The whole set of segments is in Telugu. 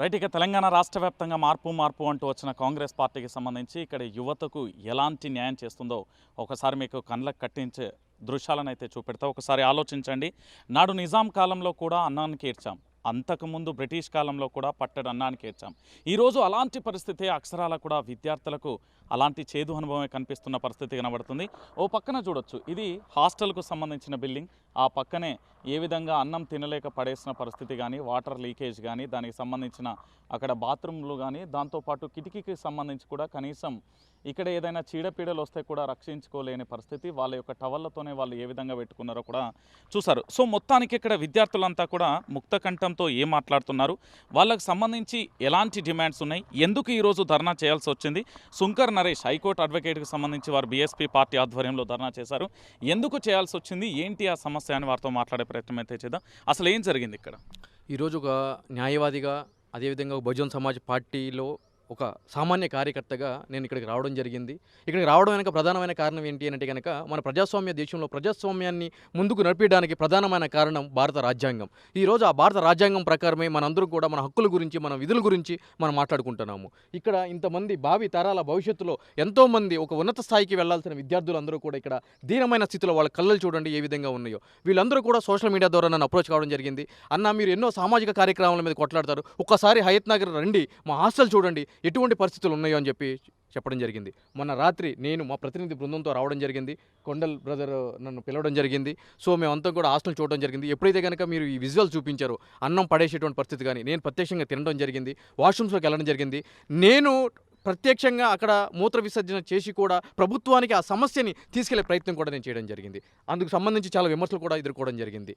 రైట్ ఇక తెలంగాణ రాష్ట్ర వ్యాప్తంగా మార్పు మార్పు అంటూ వచ్చిన కాంగ్రెస్ పార్టీకి సంబంధించి ఇక్కడ యువతకు ఎలాంటి న్యాయం చేస్తుందో ఒకసారి మీకు కళ్ళకు కట్టించే దృశ్యాలను అయితే చూపెడతా. ఒకసారి ఆలోచించండి. నాడు నిజాం కాలంలో కూడా అన్నానికి ఏడ్చాం. అంతకుముందు బ్రిటిష్ కాలంలో కూడా పట్టడు అన్నానికి ఏడ్చాం. ఈరోజు అలాంటి పరిస్థితి అక్షరాల కూడా విద్యార్థులకు అలాంటి చేదు అనుభవమే కనిపిస్తున్న పరిస్థితి కనబడుతుంది. ఓ పక్కన చూడొచ్చు. ఇది హాస్టల్కు సంబంధించిన బిల్డింగ్. ఆ పక్కనే ఏ విధంగా అన్నం తినలేక పడేసిన పరిస్థితి కానీ వాటర్ లీకేజ్ కానీ దానికి సంబంధించిన అక్కడ బాత్రూమ్లు కానీ దాంతోపాటు కిటికీకి సంబంధించి కూడా కనీసం ఇక్కడ ఏదైనా చీడపీడలు వస్తే కూడా రక్షించుకోలేని పరిస్థితి. వాళ్ళ యొక్క టవల్లతోనే వాళ్ళు ఏ విధంగా పెట్టుకున్నారో కూడా చూసారు సో మొత్తానికి ఇక్కడ విద్యార్థులంతా కూడా ముక్త కంఠంతో ఏం మాట్లాడుతున్నారు? వాళ్ళకు సంబంధించి ఎలాంటి డిమాండ్స్ ఉన్నాయి? ఎందుకు ఈరోజు ధర్నా చేయాల్సి వచ్చింది? శుంకర్ నరేష్ హైకోర్టు అడ్వకేట్కి సంబంధించి వారు బీఎస్పీ పార్టీ ఆధ్వర్యంలో ధర్నా చేశారు. ఎందుకు చేయాల్సి వచ్చింది? ఏంటి ఆ సమస్య? అని వారితో మాట్లాడే ప్రయత్నం అయితే చేద్దాం. అసలు ఏం జరిగింది ఇక్కడ? ఈరోజు ఒక న్యాయవాదిగా అదేవిధంగా బహుజన్ సమాజ్ పార్టీలో ఒక సామాన్య కార్యకర్తగా నేను ఇక్కడికి రావడం జరిగింది. ఇక్కడికి రావడం వెనక ప్రధానమైన కారణం ఏంటి అంటే కనుక మన ప్రజాస్వామ్య దేశంలో ప్రజాస్వామ్యాన్ని ముందుకు నడిపించడానికి ప్రధానమైన కారణం భారత రాజ్యాంగం. ఈరోజు ఆ భారత రాజ్యాంగం ప్రకారమే మనందరూ కూడా మన హక్కుల గురించి మన విధుల గురించి మనం మాట్లాడుకుంటున్నాము. ఇక్కడ ఇంతమంది భావి తరాల భవిష్యత్తులో ఎంతోమంది ఒక ఉన్నత స్థాయికి వెళ్ళాల్సిన విద్యార్థులందరూ కూడా ఇక్కడ దీనమైన స్థితిలో వాళ్ళ కళ్ళలు చూడండి ఏ విధంగా ఉన్నాయో. వీళ్ళందరూ కూడా సోషల్ మీడియా ద్వారా నన్ను అప్రోచ్ కావడం జరిగింది. అన్న మీరు ఎన్నో సామాజిక కార్యక్రమాల మీద కొట్లాడతారు. ఒక్కసారి హయత్ నగర్ రండి. మా హాస్టల్ చూడండి. ఎటువంటి పరిస్థితులు ఉన్నాయో అని చెప్పి చెప్పడం జరిగింది. మొన్న రాత్రి నేను మా ప్రతినిధి బృందంతో రావడం జరిగింది. కొండల్ బ్రదర్ నన్ను పిలవడం జరిగింది. సో మేమంతా కూడా హాస్టల్ చూడడం జరిగింది. ఎప్పుడైతే కనుక మీరు ఈ విజువల్ చూపించారో అన్నం పడేసేటువంటి పరిస్థితి కానీ నేను ప్రత్యక్షంగా తినడం జరిగింది. వాష్రూమ్స్లోకి వెళ్ళడం జరిగింది. నేను ప్రత్యక్షంగా అక్కడ మూత్ర విసర్జన చేసి కూడా ప్రభుత్వానికి ఆ సమస్యని తీసుకెళ్ళే ప్రయత్నం కూడా నేను చేయడం జరిగింది. అందుకు సంబంధించి చాలా విమర్శలు కూడా ఎదుర్కోవడం జరిగింది.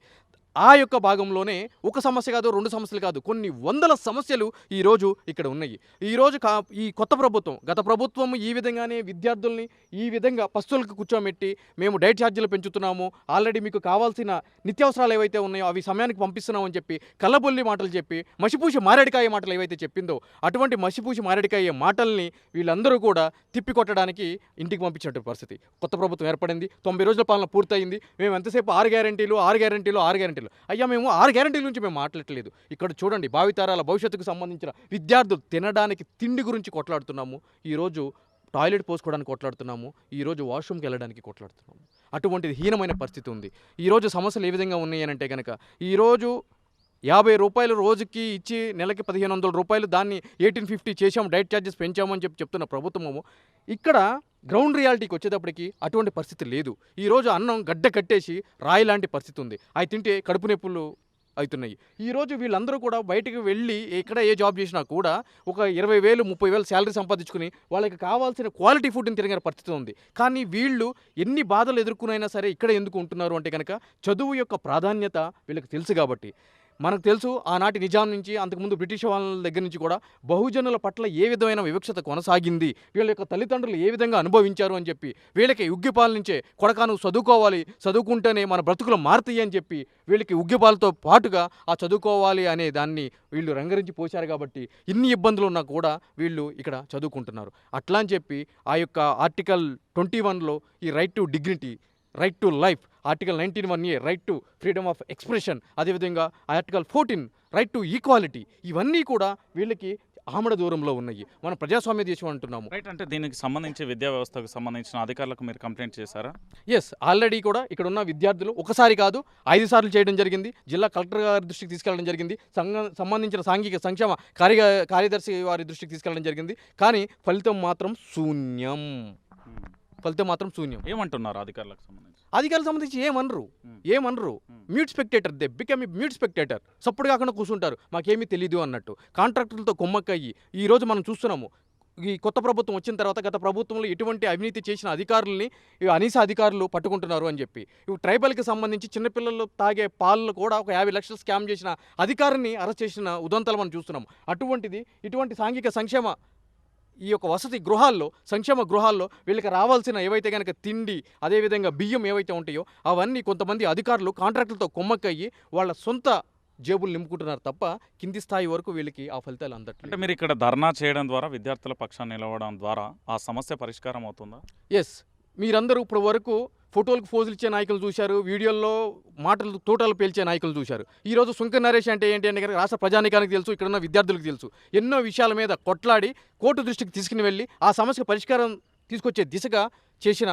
ఆ యొక్క భాగంలోనే ఒక సమస్య కాదు రెండు సమస్యలు కాదు కొన్ని వందల సమస్యలు ఈరోజు ఇక్కడ ఉన్నాయి. ఈరోజు కా ఈ కొత్త ప్రభుత్వం గత ప్రభుత్వం ఈ విధంగానే విద్యార్థుల్ని ఈ విధంగా పస్తులకు కూర్చోబెట్టి మేము డైట్ ఛార్జీలు పెంచుతున్నాము ఆల్రెడీ మీకు కావాల్సిన నిత్యావసరాలు ఏవైతే ఉన్నాయో అవి సమయానికి పంపిస్తున్నామని చెప్పి కళ్ళబొల్లి మాటలు చెప్పి మసిపూసి మారేడికాయ మాటలు ఏవైతే చెప్పిందో అటువంటి మసిపూసి మారేడికాయ మాటల్ని వీళ్ళందరూ కూడా తిప్పికొట్టడానికి ఇంటికి పంపించినటువంటి పరిస్థితి. కొత్త ప్రభుత్వం ఏర్పడింది తొంభై రోజుల పాలన పూర్తయింది మేము ఎంతసేపు ఆరు గ్యారంటీలు ఆరు గ్యారంటీలు ఆరు గ్యారంటీలు అయ్యా మేము ఆరు గ్యారంటీల నుంచి మేము మాట్లాడలేదు ఇక్కడ చూడండి భావితరాల భవిష్యత్తుకు సంబంధించిన విద్యార్థులు తినడానికి తిండి గురించి కొట్లాడుతున్నాము. ఈరోజు టాయిలెట్ పోసుకోవడానికి కొట్లాడుతున్నాము. ఈరోజు వాష్రూమ్కి వెళ్ళడానికి కొట్లాడుతున్నాము. అటువంటిది హీనమైన పరిస్థితి ఉంది. ఈరోజు సమస్యలు ఏ విధంగా ఉన్నాయి అని అంటే కనుక ఈరోజు యాభై రూపాయలు రోజుకి ఇచ్చి నెలకి పదిహేను వందల రూపాయలు దాన్ని ఎయిటీన్ ఫిఫ్టీ చేసాము డైట్ ఛార్జెస్ పెంచామని చెప్పి చెప్తున్న ప్రభుత్వము. ఇక్కడ గ్రౌండ్ రియాలిటీకి వచ్చేటప్పటికి అటువంటి పరిస్థితి లేదు. ఈరోజు అన్నం గడ్డ కట్టేసి రాయి లాంటి పరిస్థితి ఉంది. అవి తింటే కడుపు నొప్పులు అవుతున్నాయి. ఈరోజు వీళ్ళందరూ కూడా బయటకు వెళ్ళి ఎక్కడ ఏ జాబ్ చేసినా కూడా ఒక ఇరవై వేలు ముప్పై వేలు శాలరీ సంపాదించుకుని వాళ్ళకి కావాల్సిన క్వాలిటీ ఫుడ్ని తిరిగిన పరిస్థితి ఉంది. కానీ వీళ్ళు ఎన్ని బాధలు ఎదుర్కొనైనా సరే ఇక్కడ ఎందుకు ఉంటున్నారు అంటే కనుక చదువు యొక్క ప్రాధాన్యత వీళ్ళకి తెలుసు కాబట్టి. మనకు తెలుసు ఆనాటి నిజాం నుంచి అంతకుముందు బ్రిటిష్ వాళ్ళ దగ్గర నుంచి కూడా బహుజనుల పట్ల ఏ విధమైన వివక్షత కొనసాగింది? వీళ్ళ యొక్క తల్లిదండ్రులు ఏ విధంగా అనుభవించారు అని చెప్పి వీళ్ళకి ఉగ్గిపాల నుంచే కొడకాను చదువుకోవాలి చదువుకుంటేనే మన బ్రతుకులు మారుతాయి అని చెప్పి వీళ్ళకి ఉగ్గిపాలతో పాటుగా ఆ చదువుకోవాలి అనే దాన్ని వీళ్ళు రంగరించి పోశారు కాబట్టి ఇన్ని ఇబ్బందులు ఉన్నా కూడా వీళ్ళు ఇక్కడ చదువుకుంటున్నారు. అట్లా అని చెప్పి ఆ యొక్క ఆర్టికల్ ట్వంటీ వన్లో ఈ right to dignity right to life article nineteen one A right to freedom of expression అదేవిధంగా article fourteen right to equality ఇవన్నీ కూడా వీళ్ళకి ఆమడ దూరంలో ఉన్నాయి. మనం ప్రజాస్వామ్య దేశం అంటున్నాము. రైట్ అంటే దీనికి సంబంధించి విద్యా వ్యవస్థకు సంబంధించిన అధికారులకు మీరు కంప్లైంట్ చేశారా? ఎస్ ఆల్రెడీ కూడా ఇక్కడ ఉన్న విద్యార్థులు ఒకసారి కాదు ఐదు సార్లు చేయడం జరిగింది. జిల్లా కలెక్టర్ గారి దృష్టికి తీసుకెళ్ళడం జరిగింది. సంఘ సంబంధించిన సాంఘిక సంక్షేమ కార్య కార్యదర్శి వారి దృష్టికి తీసుకెళ్ళడం జరిగింది. కానీ ఫలితం మాత్రం శూన్యం. ఫలితం మాత్రం శూన్యం. ఏమంటున్నారు అధికారులకు సంబంధించి? అధికారులకు సంబంధించి ఏమనరు. ఏమనరు. Mute spectator they become mute spectator. సప్పుడు కాకుండా కూర్చుంటారు మాకేమీ తెలియదు అన్నట్టు. కాంట్రాక్టర్లతో కొమ్మక్కయ్యి ఈ రోజు మనం చూస్తున్నాము. ఈ కొత్త ప్రభుత్వం వచ్చిన తర్వాత గత ప్రభుత్వంలో ఎటువంటి అవినీతి చేసిన అధికారుల్ని అనీస అధికారులు పట్టుకుంటున్నారు అని చెప్పి. ఇవి ట్రైబల్కి సంబంధించి చిన్నపిల్లలు తాగే పాలు కూడా ఒక యాభై లక్షలు స్కామ్ చేసిన అధికారిని అరెస్ట్ చేసిన ఉదంతాలు మనం చూస్తున్నాం అటువంటిది ఇటువంటి సాంఘిక సంక్షేమ ఈ యొక్క వసతి గృహాల్లో సంక్షేమ గృహాల్లో వీళ్ళకి రావాల్సిన ఏవైతే కనుక తిండి అదేవిధంగా బియ్యం ఏవైతే ఉంటాయో అవన్నీ కొంతమంది అధికారులు కాంట్రాక్టులతో కొమ్మక్కయ్యి వాళ్ళ సొంత జేబులు నింపుకుంటున్నారు తప్ప కింది స్థాయి వరకు వీళ్ళకి ఆ ఫలితాలు అంటే అందట్లేదు మీరు ఇక్కడ ధర్నా చేయడం ద్వారా విద్యార్థుల పక్షాన్ని నిలవడం ద్వారా ఆ సమస్య పరిష్కారం అవుతుందా? ఎస్ మీరందరూ ఇప్పుడు వరకు ఫోటోలకు ఫోజులు ఇచ్చే నాయకులు చూశారు వీడియోల్లో మాటలు తోటలు పేల్చే నాయకులు చూశారు. ఈరోజు సుంక నరేష్ అంటే ఏంటి అంటే కనుక రాష్ట్ర ప్రజానికానికి తెలుసు ఇక్కడ ఉన్న విద్యార్థులకు తెలుసు. ఎన్నో విషయాల మీద కొట్లాడి కోర్టు దృష్టికి తీసుకుని వెళ్ళి ఆ సమస్యకు పరిష్కారం తీసుకొచ్చే దిశగా చేసిన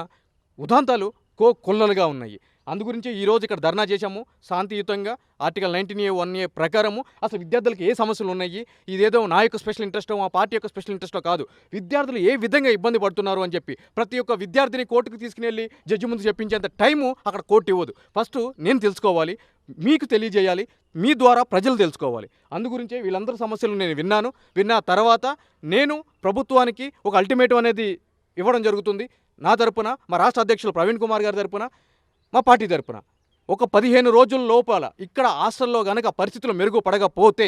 ఉదాంతాలు కో కొల్లలుగా ఉన్నాయి. అందుగురించి ఈరోజు ఇక్కడ ధర్నా చేశాము. శాంతియుతంగా article nineteen A one A ప్రకారము అసలు విద్యార్థులకు ఏ సమస్యలు ఉన్నాయి? ఇదేదో నా యొక్క స్పెషల్ ఇంట్రెస్టో మా పార్టీ యొక్క స్పెషల్ ఇంట్రెస్టో కాదు. విద్యార్థులు ఏ విధంగా ఇబ్బంది పడుతున్నారు అని చెప్పి ప్రతి ఒక్క విద్యార్థిని కోర్టుకు తీసుకుని జడ్జి ముందు చెప్పించేంత టైము అక్కడ కోర్టు ఇవ్వదు. ఫస్ట్ నేను తెలుసుకోవాలి మీకు తెలియజేయాలి మీ ద్వారా ప్రజలు తెలుసుకోవాలి. అందుగురించే వీళ్ళందరి సమస్యలు నేను విన్నాను. విన్న తర్వాత నేను ప్రభుత్వానికి ఒక అల్టిమేటం అనేది ఇవ్వడం జరుగుతుంది. నా తరపున మా రాష్ట్ర అధ్యక్షులు ప్రవీణ్ కుమార్ గారి తరపున మా పార్టీ తరపున. ఒక పదిహేను రోజుల లోపల ఇక్కడ హాస్టల్లో గనక పరిస్థితులు మెరుగుపడకపోతే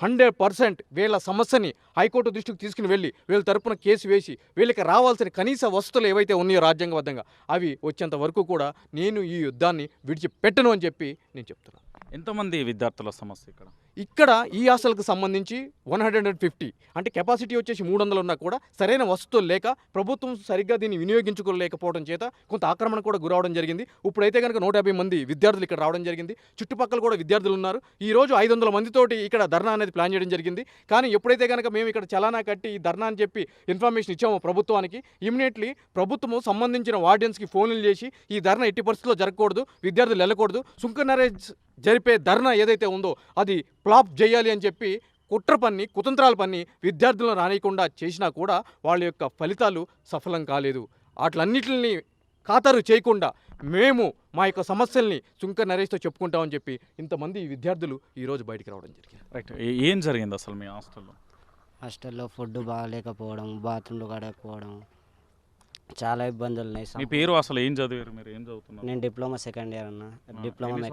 హండ్రెడ్ పర్సెంట్ వీళ్ళ సమస్యని హైకోర్టు దృష్టికి తీసుకుని వెళ్ళి వీళ్ళ తరపున కేసు వేసి వీళ్ళకి రావాల్సిన కనీస వసతులు ఏవైతే ఉన్నాయో రాజ్యాంగబద్ధంగా అవి వచ్చేంత వరకు కూడా నేను ఈ యుద్ధాన్ని విడిచిపెట్టను అని చెప్పి నేను చెప్తున్నాను. ఎంతమంది విద్యార్థుల సమస్య ఇక్కడ? ఇక్కడ ఈ హాస్టల్కి సంబంధించి వన్ హండ్రెడ్ అండ్ ఫిఫ్టీ. అంటే కెపాసిటీ వచ్చేసి మూడు వందలు ఉన్నా కూడా సరైన వసతులు లేక ప్రభుత్వం సరిగ్గా దీన్ని వినియోగించుకోలేకపోవడం చేత కొంత ఆక్రమణ కూడా గురవడం జరిగింది. ఇప్పుడైతే కనుక నూట యాభై మంది విద్యార్థులు ఇక్కడ రావడం జరిగింది. చుట్టుపక్కల కూడా విద్యార్థులు ఉన్నారు. ఈ రోజు ఐదు వందల మందితోటి ఇక్కడ ధర్నా అనేది ప్లాన్ చేయడం జరిగింది. కానీ ఎప్పుడైతే కనుక మేము ఇక్కడ చలానా కట్టి ఈ ధర్నా అని చెప్పి ఇన్ఫర్మేషన్ ఇచ్చామో ప్రభుత్వానికి ఇమీడియట్లీ ప్రభుత్వము సంబంధించిన వార్డెన్స్కి ఫోన్లు చేసి ఈ ధర్నా ఎట్టి పరిస్థితుల్లో జరగకూడదు విద్యార్థులు వెళ్ళకూడదు. సుంక నరేజ్ జరిపే ధర్నా ఏదైతే ఉందో అది ఫ్లాప్ చేయాలి అని చెప్పి కుట్ర పన్ని కుతంత్రాల పన్ని విద్యార్థులను రానియకుండా చేసినా కూడా వాళ్ళ యొక్క ఫలితాలు సఫలం కాలేదు. వాటిలన్నిటిని ఖాతరు చేయకుండా మేము మా యొక్క సమస్యల్ని సుంక నరేష్తో చెప్పుకుంటామని చెప్పి ఇంతమంది విద్యార్థులు ఈరోజు బయటికి రావడం జరిగింది. రైట్. ఏం జరిగింది అసలు మీ హాస్టల్లో? హాస్టల్లో ఫుడ్ బాగాలేకపోవడం బాత్రూమ్లు కడకపోవడం చాలా ఇబ్బందులు ఉన్నాయి మీ పేరు అసలు ఏం చదివారు మీరు? ఏం చదువుతున్నారు? నేను డిప్లొమా సెకండ్ ఇయర్ అన్న. Diploma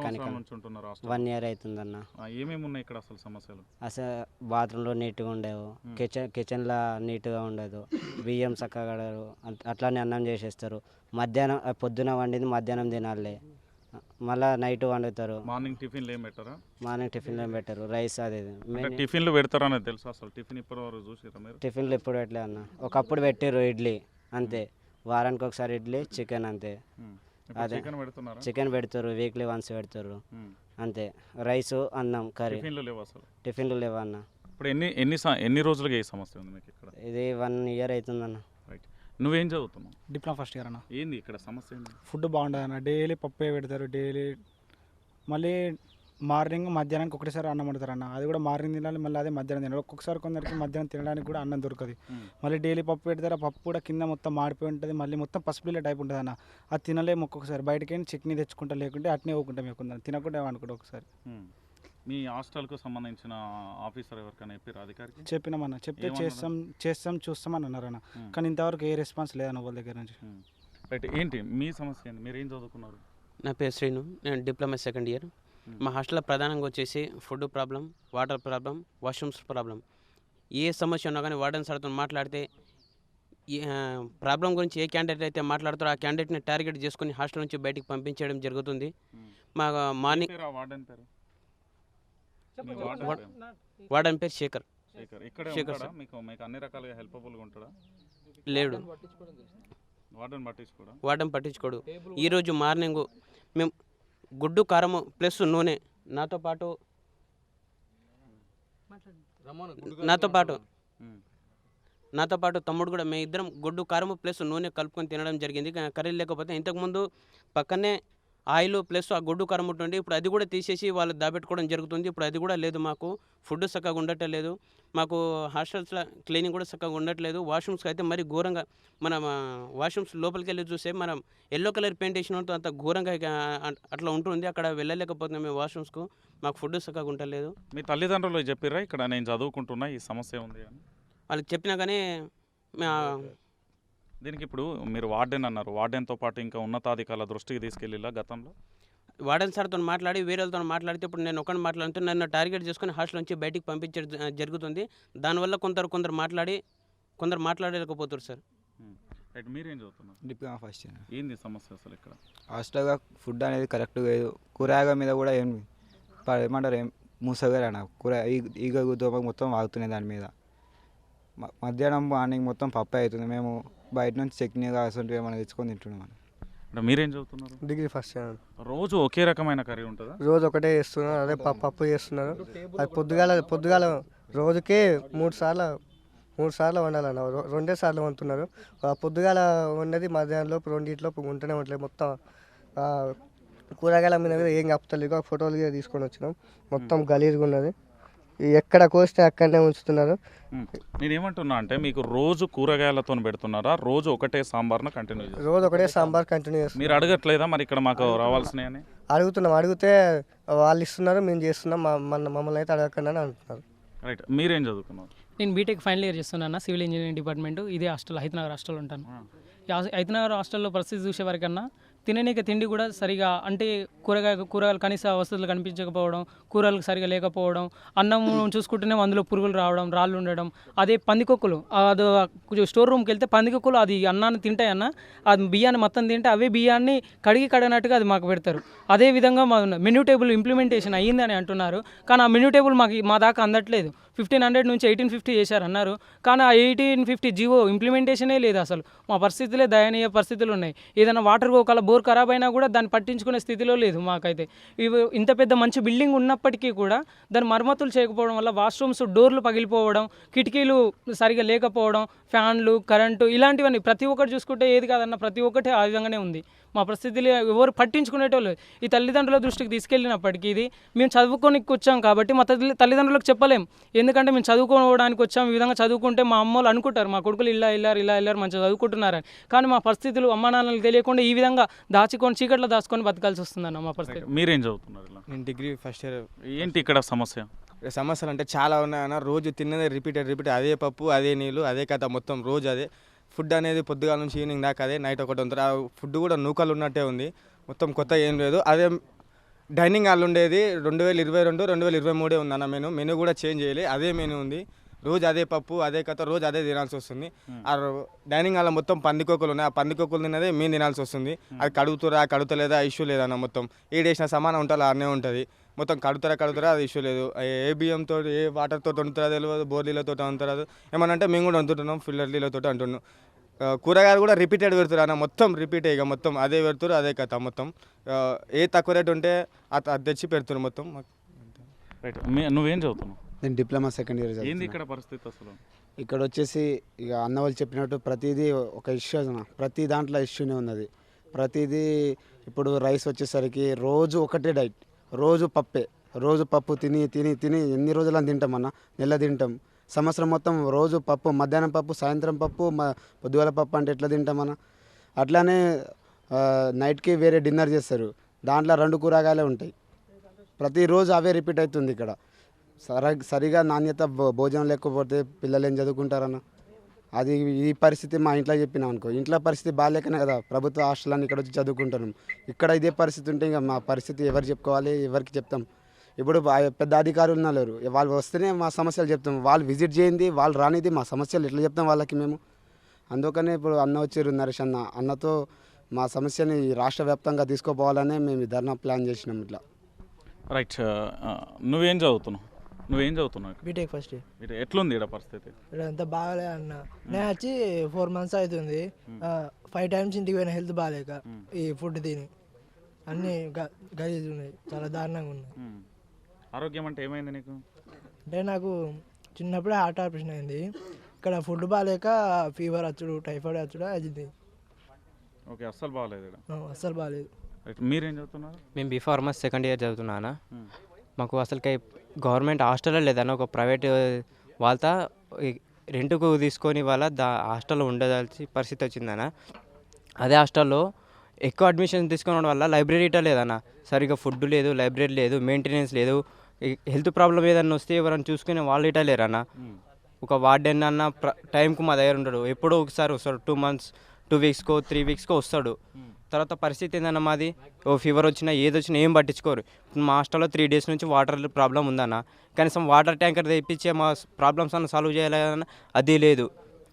hostel? వన్ ఇయర్ అవుతుందన్న. ఏమేమి ఉన్నాయి ఇక్కడ అసలు సమస్యలు? అసలు బాత్రూంలో నీట్గా ఉండేవు. కిచెన్ కిచెన్లో నీట్గా ఉండదు. బియ్యం చక్కగా అట్లానే అన్నం చేసేస్తారు. మధ్యాహ్నం పొద్దున వండింది మధ్యాహ్నం తినాలి. మళ్ళా నైట్ వండుతారు. మార్నింగ్ టిఫిన్లు ఏం పెట్టారా? మార్నింగ్ టిఫిన్లో పెట్టారు. రైస్ అది టిఫిన్లు పెడతారనేది తెలుసు అసలు? టిఫిన్ చూసిరా మీరు? టిఫిన్లు ఎప్పుడు పెట్టలే అన్న. ఒకప్పుడు పెట్టారు ఇడ్లీ అంతే. వారానికి ఒకసారి ఇడ్లీ చికెన్ అంతే. అదే. చికెన్ పెడుతున్నారా? చికెన్ పెడతారు వీక్లీ వన్స్ పెడతారు. అంతే. రైస్ అన్నం కర్రీ. టిఫిన్లు లేవు అసలు? టిఫిన్లు లేవన్న ఇప్పుడు ఎన్ని ఎన్ని స- ఎన్ని రోజులుగా ఈ సమస్య ఉంది మీకు ఇక్కడ? ఇది వన్ ఇయర్ అవుతుందన్న రైట్. నువ్వేం చదువుతున్నావు? డిప్లొమా ఫస్ట్ ఇయర్ అన్న. ఏంది ఇక్కడ సమస్య ఏంది? ఫుడ్ బాగుంటుంది అన్న డైలీ పప్పే పెడతారు డైలీ. మళ్ళీ మార్నింగ్ మధ్యాహ్నానికి ఒకటేసారి అన్నం వండుతారు అన్న అది కూడా మార్నింగ్ తినాలి మళ్ళీ అదే మధ్యాహ్నం తినాలి. ఒక్కొక్కసారి కొందరికి మధ్యాహ్నం తినడానికి కూడా అన్నం దొరకదు. మళ్ళీ డైలీ పప్పు పెడతారు ఆ పప్పు కూడా కింద మొత్తం మాడిపోయి ఉంటుంది. మళ్ళీ మొత్తం పసుపుల టైప్ ఉంటుంది అన్న అది తినలేము ఒక్కొక్కసారి. బయటకి చట్నీ తెచ్చుకుంటా లేకుంటే అట్నే పోకుంటాం ఎక్కువ తినకుండా అనుకుంటా ఒకసారి. మీ హాస్టల్కు సంబంధించిన ఆఫీసర్ ఎవరికైనా చెప్పారు అధికారికి? చెప్పినామన్న. చెప్తే? చేస్తాం చేస్తాం చూస్తాం అని అన్నారు అన్న ఉమ్. కానీ ఇంతవరకు ఏ రెస్పాన్స్ లేదన్న వాళ్ళ దగ్గర నుంచి. రైట్ ఏంటి మీ సమస్య ఏంటి? మీరు ఏం చదువుకున్నారు? నా పేరు శ్రీను. నేను డిప్లొమా సెకండ్ ఇయర్. మా హాస్టల్లో ప్రధానంగా వచ్చేసి food problem water problem washrooms problem. ఏ సమస్య ఉన్నా కానీ వార్డెన్ సార్తో మాట్లాడితే ఈ ప్రాబ్లం గురించి ఏ క్యాండిడేట్ అయితే మాట్లాడతారో ఆ క్యాండిడేట్ని టార్గెట్ చేసుకుని హాస్టల్ నుంచి బయటికి పంపించడం జరుగుతుంది. మా మార్నింగ్ వార్డెన్ పేరు? శేఖర్. శేఖర్. ఇక్కడే శేఖర్ ఉంటాడా? మీకు మీకు అన్ని రకాలుగా హెల్పబుల్గా ఉంటాడా? లేడు. వార్డెన్ పట్టించుకోడా? వార్డెన్ పట్టించుకోడు. ఈరోజు మార్నింగ్ మేము గుడ్డు కారము ప్లస్ నూనె. నాతో పాటు నాతో పాటు. నాతో పాటు తమ్ముడు కూడా మేము ఇద్దరం గుడ్డు కారము ప్లస్ నూనె కలుపుకొని తినడం జరిగింది. కర్రీ లేకపోతే ఇంతకుముందు పక్కనే ఆయిల్ ప్లస్ ఆ గుడ్డు కారం ఉంటుండే. ఇప్పుడు అది కూడా తీసేసి వాళ్ళు దాబెట్టుకోవడం జరుగుతుంది. ఇప్పుడు అది కూడా లేదు మాకు. ఫుడ్ చక్కగా ఉండట్లేదు. మాకు హాస్టల్స్లో క్లీనింగ్ కూడా చక్కగా ఉండట్లేదు. వాష్రూమ్స్కి అయితే మరి ఘోరంగా మనం వాష్రూమ్స్ లోపలికి వెళ్ళి చూస్తే మనం ఎల్లో కలర్ పెయింట్ వేసినట్టు అంత ఘోరంగా అట్లా ఉంటుంది. అక్కడ వెళ్ళలేకపోతున్నాం మేము వాష్రూమ్స్కు. మాకు ఫుడ్ చక్కగా ఉండలేదు మీ తల్లిదండ్రులు చెప్పిర్రా? ఇక్కడ నేను చదువుకుంటున్నా ఈ సమస్య ఉంది అని. వాళ్ళకి చెప్పినా కానీ మా- దీనికి ఇప్పుడు మీరు వార్డెన్ అన్నారు. వార్డెన్తో పాటు ఇంకా ఉన్నతాధికారుల దృష్టికి తీసుకెళ్ళిలా గతంలో? వార్డెన్ సార్తో మాట్లాడి వేరే వాళ్ళతో మాట్లాడితే ఇప్పుడు నేను ఒకరిని మాట్లాడుతూ నన్ను టార్గెట్ చేసుకుని హాస్టల్ నుంచి బయటికి పంపించడం జరుగుతుంది. దానివల్ల కొందరు కొందరు మాట్లాడి కొందరు మాట్లాడలేకపోతారు సార్. రైట్ మీరేం చదువుతున్నారు? Diploma first year. ఏంది సమస్య అసలు ఇక్కడ? హాస్టల్గా ఫుడ్ అనేది కరెక్ట్గా లేదు. కూరగాయల మీద కూడా ఏం ఏమంటారు ఏం మూసగా అన్న కూర ఈ- ఈగ దోమ మొత్తం వాగుతున్నాయి దాని మీద. మధ్యాహ్నం మార్నింగ్ మొత్తం పప్పు అవుతుంది. మేము బయట నుంచి చట్నీ కాసుంటే ఏమైనా తెచ్చుకొని తింటున్నాం. అంటే మీరేం చదువుతున్నారు? డిగ్రీ ఫస్ట్ ఇయర్ రోజు ఒకే రకమైన కర్రీ ఉంటుందా? రోజు ఒకటే చేస్తున్నారు అదే పప్పు పప్పు చేస్తున్నారు. అది పొద్దుగాల పొద్దుగాల రోజుకే మూడు సార్లు మూడు సార్లు వండాలన్న రొ- రెండే సార్లు వండుతున్నారు. ఆ పొద్దుగాల వండేది మధ్యాహ్నంలోపు రెండింటిలోపు ఉంటూనే ఉండలేదు మొత్తం. ఆ, కూరగాయల మీద కూడా ఏం కప్పుతలేదు ఫోటోలు కూడా తీసుకొని వచ్చినాం. మొత్తం గలీజ్గా ఉన్నది. ఎక్కడ కోస్తే అక్కడనే ఉంచుతున్నారు. ఉమ్. నేనేమంటున్నా అంటే మీకు రోజు కూరగాయలతో పెడుతున్నారా? రోజు ఒకటే సాంబార్ను కంటిన్యూ రోజు ఒకటే సాంబార్ కంటిన్యూ మీరు అడగట్లేదా మరి ఇక్కడ మాకు రావాల్సినవి అడుగుతున్నాం. అడిగితే వాళ్ళు ఇస్తున్నారు మేము చేస్తున్నాం. మన మమ్మల్ని అయితే అడగకండి అని అంటున్నారు. రైట్ మీరేం చదువుకున్నారు? నేను బీటెక్ ఫైనల్ ఇయర్ చేస్తున్నాను సివిల్ ఇంజనీరింగ్ డిపార్ట్మెంట్ ఇదే హాస్టల్ హైతనగర్ హాస్టల్ ఉంటాను. ఈ హా- హైతనగర్ హాస్టల్లో పరిస్థితి చూసే వరకన్నా తిననీక తిండి కూడా సరిగా అంటే కూరగాయ కూరగాయలు కనీస వసతులు కనిపించకపోవడం కూరలు సరిగా లేకపోవడం అన్నం చూసుకుంటేనే అందులో పురుగులు రావడం రాళ్ళు ఉండడం అదే పందికొక్కులు. అది కొంచెం స్టోర్ రూమ్కి వెళ్తే పందికొక్కులు అది అన్నాన్ని తింటాయన్న అది బియ్యాన్ని మొత్తం తింటే అవే బియ్యాన్ని కడిగి కడగనట్టుగా అది మాకు పెడతారు. అదే విధంగా మా మెన్యూ టేబుల్ ఇంప్లిమెంటేషన్ అయ్యిందని అంటున్నారు. కానీ ఆ మెన్యూ టేబుల్ మాకు మా దాకా అందట్లేదు. ఫిఫ్టీన్ హండ్రెడ్ నుంచి ఎయిటీన్ ఫిఫ్టీ చేశారు అన్నారు కానీ ఆ ఎయిటీన్ ఫిఫ్టీ జీవో ఇంప్లిమెంటేషనే లేదు అసలు. మా పరిస్థితులే దయనీయ పరిస్థితులు ఉన్నాయి. ఏదైనా వాటర్ ఒకవేళ బోర్ ఖరాబ్ అయినా కూడా దాన్ని పట్టించుకునే స్థితిలో లేదు మాకైతే. ఇవి ఇంత పెద్ద మంచి బిల్డింగ్ ఉన్నప్పటికీ కూడా దాని మరమ్మతులు చేయకపోవడం వల్ల వాష్రూమ్స్ డోర్లు పగిలిపోవడం కిటికీలు సరిగా లేకపోవడం ఫ్యాన్లు కరెంటు ఇలాంటివన్నీ ప్రతి ఒక్కటి చూసుకుంటే ఏది కాదన్న ప్రతి ఒక్కటి ఆ విధంగానే ఉంది. మా పరిస్థితులు ఎవరు పట్టించుకునేటోళ్ళు ఈ తల్లిదండ్రుల దృష్టికి తీసుకెళ్ళినప్పటికీ ఇది మేము చదువుకోనికి వచ్చాం కాబట్టి మా తల్లి తల్లిదండ్రులకు చెప్పలేం. ఎందుకంటే మేము చదువుకోవడానికి వచ్చాం ఈ విధంగా చదువుకుంటే మా అమ్మలు అనుకుంటారు మా కొడుకులు ఇలా వెళ్ళారు ఇలా వెళ్ళారు మంచిగా చదువుకుంటున్నారని. కానీ మా పరిస్థితులు అమ్మానాన్నలు తెలియకుండా ఈ విధంగా దాచుకొని చీకట్లో దాచుకొని బతకాల్సి వస్తుందన్న మా పరిస్థితి. మీరేం చదువుతున్నారు ఇలా? నేను డిగ్రీ ఫస్ట్ ఇయర్. ఏంటి ఇక్కడ సమస్య? సమస్యలు అంటే చాలా ఉన్నాయన్న. రోజు తిన్నదే రిపీటెడ్ రిపీట్ అదే పప్పు అదే నీళ్ళు అదే కథ మొత్తం రోజు అదే. ఫుడ్ అనేది పొద్దుగాల నుంచి ఈవినింగ్ దాకా అదే నైట్ ఒకటి ఉంటుంది ఆ ఫుడ్ కూడా నూకలు ఉన్నట్టే ఉంది. మొత్తం కొత్త ఏం లేదు. అదే డైనింగ్ హాల్ ఉండేది రెండు వేల ఇరవై రెండు రెండు వేల ఇరవై మూడే ఉంది అన్న మెను. మెను కూడా చేంజ్ చేయలే. అదే మెను ఉంది. రోజు అదే పప్పు అదే కథ రోజు అదే తినాల్సి వస్తుంది. ఆ రో- డైనింగ్ హాల్ మొత్తం పందికొక్కులు ఉన్నాయి. ఆ పందికొక్కులు తిన్నదే మేము తినాల్సి వస్తుంది. అది కడుగుతురా కడుగుతలేదా ఇష్యూ లేదన్న మొత్తం. ఏడేసిన సమానం ఉంటుందా అన్నీ ఉంటుంది. మొత్తం కడుతారా కడుతారా అది ఇష్యూ లేదు. ఏ బియ్యంతో ఏ వాటర్తో వండుతారా తెలియదు బోర్ నీళ్ళతో వండుతారా. ఏమనంటే మేము కూడా వండుతున్నాం ఫిల్టర్ నీళ్ళతో అంటున్నాం కూరగాయలు కూడా రిపీటెడ్ పెడుతున్నారు అన్న మొత్తం రిపీట్ ఇక మొత్తం. అదే పెడుతురు అదే కథ మొత్తం. ఏ తక్కువ రేట్ ఉంటే అది తెచ్చి పెడుతున్నారు మొత్తం. రైట్. నువ్వేం చదువుతున్నావు? నేను డిప్లొమా సెకండ్ ఇయర్ ఏంది. ఇక్కడ పరిస్థితి అసలు? ఇక్కడ వచ్చేసి ఇక అన్న వాళ్ళు చెప్పినట్టు ప్రతిదీ ఒక ఇష్యూ అన్న ప్రతి దాంట్లో ఇష్యూనే ఉన్నది. ప్రతిదీ ఇప్పుడు రైస్ వచ్చేసరికి రోజు ఒకటే డైట్ రోజు పప్పే రోజు పప్పు తిని తిని తిని ఎన్ని రోజులని తింటాం అన్న నెల తింటాం. సంవత్సరం మొత్తం రోజు పప్పు మధ్యాహ్నం పప్పు సాయంత్రం పప్పు పొద్దుగాల పప్పు అంటే ఎట్లా తింటామన్న అట్లానే నైట్కి వేరే డిన్నర్ చేస్తారు. దాంట్లో రెండు కూరగాయలే ఉంటాయి. ప్రతిరోజు అవే రిపీట్ అవుతుంది ఇక్కడ. సర సరిగా నాణ్యత భోజనం లేకపోతే పిల్లలు ఏం చదువుకుంటారన్న? అది ఈ పరిస్థితి మా ఇంట్లో చెప్పినాం అనుకో. ఇంట్లో పరిస్థితి బాగాలేకనే కదా. ప్రభుత్వ హాస్టల్ అని ఇక్కడ వచ్చి చదువుకుంటున్నాం. ఇక్కడ ఇదే పరిస్థితి ఉంటే ఇంకా మా పరిస్థితి ఎవరు చెప్పుకోవాలి? ఎవరికి చెప్తాం? ఇప్పుడు పెద్ద అధికారులు ఉన్నారు. వాళ్ళు వస్తేనే మా సమస్యలు చెప్తాం. వాళ్ళు విజిట్ చేయింది వాళ్ళు రానిది మా సమస్యలు ఎట్లా చెప్తాం వాళ్ళకి మేము? అందుకనే ఇప్పుడు అన్న వచ్చారు నరేష్ అన్న. అన్నతో మా సమస్యని రాష్ట్ర వ్యాప్తంగా తీసుకోపోవాలనే మేము ధర్నా ప్లాన్ చేసినాం ఇట్లా. రైట్. నువ్వేం చదువుతున్నావు? నువ్వేం చదువుతున్నావు? బీటెక్ ఫస్ట్ ఇయర్ ఇటు ఎట్లుంది ఇక్కడ పరిస్థితి? ఇక్కడ అంతా బాగాలే అన్న. నేను వచ్చి ఫోర్ మంత్స్ అవుతుంది. ఫైవ్ టైమ్స్ ఇంటికి పోయిన హెల్త్ బాగాలేక ఈ ఫుడ్ తిని. అన్నీ గ- గలీజ్ ఉన్నాయి. చాలా దారుణంగా ఉన్నాయి. ఉమ్. ఆరోగ్యం అంటే ఏమైంది నీకు? అంటే నాకు చిన్నప్పుడే హార్ట్ ఆపరేషన్ అయింది. ఇక్కడ ఫుడ్ బాగాలేక ఫీవర్ వచ్చుడు టైఫాయిడ్ వచ్చుడు అది ఓకే అస్సలు బాగాలేదు ఇక్కడ అస్సలు బాగాలేదు. మీరేం చదువుతున్నారు? మేము బీ ఫార్మస్ సెకండ్ ఇయర్ చదువుతున్నానా. మాకు అసలుకి గవర్నమెంట్ హాస్టల్లో లేదన్న ఒక ప్రైవేట్ వాళ్ళతో రెంట్కు తీసుకొని వాళ్ళ దా హాస్టల్లో ఉండదాల్సి పరిస్థితి వచ్చిందన్న. అదే హాస్టల్లో ఎక్కువ అడ్మిషన్ తీసుకోవడం వల్ల లైబ్రరీ ఇట లేదన్న. సరిగ్గా ఫుడ్ లేదు లైబ్రరీ లేదు మెయింటెనెన్స్ లేదు. హెల్త్ ప్రాబ్లం ఏదన్నా వస్తే ఎవరైనా చూసుకునే వాళ్ళు ఇట లేరన్న. ఒక వార్డెన్ అన్న ప్ర టైంకు మా దగ్గర ఉంటాడు ఎప్పుడో ఒకసారి వస్తాడు టూ మంత్స్ టూ వీక్స్కో త్రీ వీక్స్కో వస్తాడు. తర్వాత పరిస్థితి ఏందన్న మాది? ఓ ఫీవర్ వచ్చినా ఏది వచ్చినా ఏం పట్టించుకోరు. ఇప్పుడు మా హాస్టల్లో త్రీ డేస్ నుంచి వాటర్ ప్రాబ్లం ఉందన్న. కనీసం వాటర్ ట్యాంకర్ తెప్పించే మా ప్రాబ్లమ్స్ అన్న సాల్వ్ చేయాలన్న అది లేదు.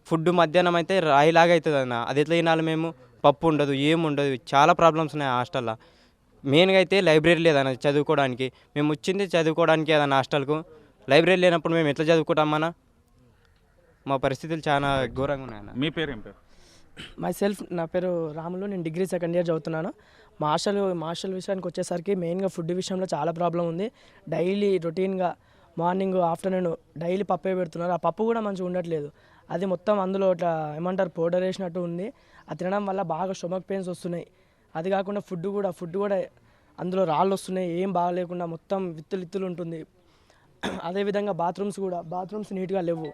ఫుడ్ మధ్యాహ్నం అయితే రాయిలాగా అవుతుంది అన్న అది ఎట్లా తినాలి మేము? పప్పు ఉండదు ఏం ఉండదు. చాలా ప్రాబ్లమ్స్ ఉన్నాయి హాస్టల్లో. మెయిన్గా అయితే లైబ్రరీ లేదన్న చదువుకోవడానికి మేము వచ్చింది చదువుకోవడానికి అదన్న హాస్టల్కు. లైబ్రరీ లేనప్పుడు మేము ఎట్లా చదువుకుంటామన్నా మా పరిస్థితులు చాలా ఘోరంగా ఉన్నాయన్న. మీ పేరు ఏం పేరు? మై సెల్ఫ్ నా పేరు రాములు నేను డిగ్రీ సెకండ్ ఇయర్ చదువుతున్నాను. మా హాస్టల్ మా హాస్టల్ విషయానికి వచ్చేసరికి మెయిన్గా ఫుడ్ విషయంలో చాలా ప్రాబ్లం ఉంది. డైలీ రొటీన్గా మార్నింగ్ ఆఫ్టర్నూన్ డైలీ పప్పే పెడుతున్నారు. ఆ పప్పు కూడా మంచిగా ఉండట్లేదు. అది మొత్తం అందులో ఇట్లా ఏమంటారు పౌడర్ వేసినట్టు ఉంది. అది తినడం వల్ల బాగా స్టొమక్ పెయిన్స్ వస్తున్నాయి. అది కాకుండా ఫుడ్ కూడా ఫుడ్ కూడా అందులో రాళ్ళు వస్తున్నాయి. ఏం బాగాలేకుండా మొత్తం విత్తులు విత్తులు ఉంటుంది. అదేవిధంగా బాత్రూమ్స్ కూడా బాత్రూమ్స్ నీట్గా లేవు.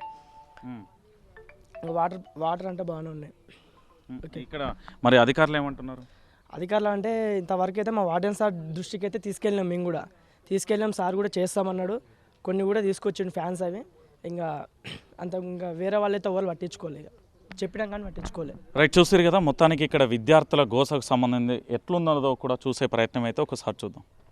వాటర్ వాటర్ అంటే బాగానే ఉన్నాయి. ఇక్కడ మరి అధికారులు ఏమంటున్నారు? అధికారులు అంటే ఇంతవరకు అయితే మా వార్డెన్ సార్ దృష్టికి అయితే తీసుకెళ్ళినాం మేము కూడా. తీసుకెళ్ళాం సార్ కూడా చేస్తామన్నాడు. కొన్ని కూడా తీసుకొచ్చిండు ఫ్యాన్స్ అవి. ఇంకా అంత ఇంకా వేరే వాళ్ళైతే ఎవరు పట్టించుకోలేదు చెప్పినాం కానీ పట్టించుకోలేదు రైట్ చూసారు కదా మొత్తానికి ఇక్కడ విద్యార్థుల గోసకు సంబంధించి ఎట్లున్నదో కూడా చూసే ప్రయత్నం అయితే ఒకసారి చూద్దాం.